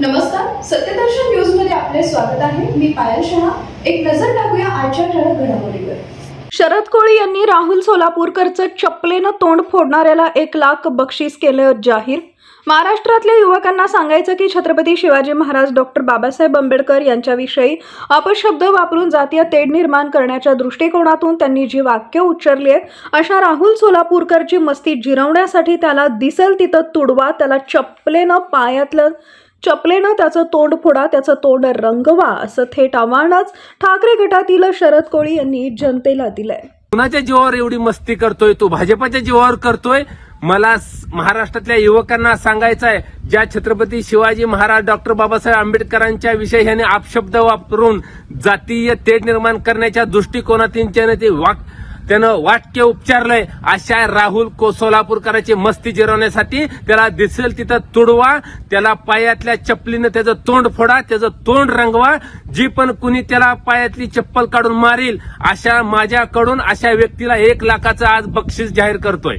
नमस्कार सत्यदर्शन न्यूजमध्ये आपले स्वागत आहे. मी पायल शहा. एक नजर टाकूया आजच्या ठळक घडामोडीवर. शरद कोळी यांनी राहुल सोलापूरकरचं चपलेनं तोंड फोडणाऱ्याला एक लाख बक्षीस केलं जाहीर. महाराष्ट्रातल्या युवकांना सांगायचं की छत्रपती शिवाजी महाराज डॉक्टर बाबासाहेब आंबेडकर यांच्याविषयी अपशब्द वापरून जातीय तेढ निर्माण करण्याच्या दृष्टिकोनातून त्यांनी जी वाक्य उच्चारली आहेत अशा राहुल सोलापूरकरची मस्ती जिरवण्यासाठी त्याला दिसेल तिथं तुडवा त्याला चपलेनं पायातलं चपलेनं त्याचं तोंड फोडा त्याचं तोंड रंगवा असं थेट आव्हानच ठाकरे गटातील शरद कोळी यांनी जनतेला दिलंय. कुणाच्या जीवावर एवढी मस्ती करतोय तो? भाजपाच्या जीवावर करतोय? मला महाराष्ट्रातल्या युवकांना सांगायचं आहे ज्या छत्रपती शिवाजी महाराज डॉक्टर बाबासाहेब आंबेडकरांच्या विषयी ह्याने आपशब्द वापरून जातीय तेढ निर्माण करण्याच्या दृष्टिकोनातील जनते ते वाक त्यानं वाक्य उपचारलंय. अशा राहुल को सोलापूरकरांची मस्ती जिरवण्यासाठी त्याला दिसेल तिथं तुडवा त्याला पायातल्या चपलीनं त्याचं तोंड फोडा त्याचं तोंड रंगवा. जी पण कुणी त्याला पायातली चप्पल काढून मारील अशा माझ्याकडून अशा व्यक्तीला एक लाखाचं आज बक्षीस जाहीर करतोय.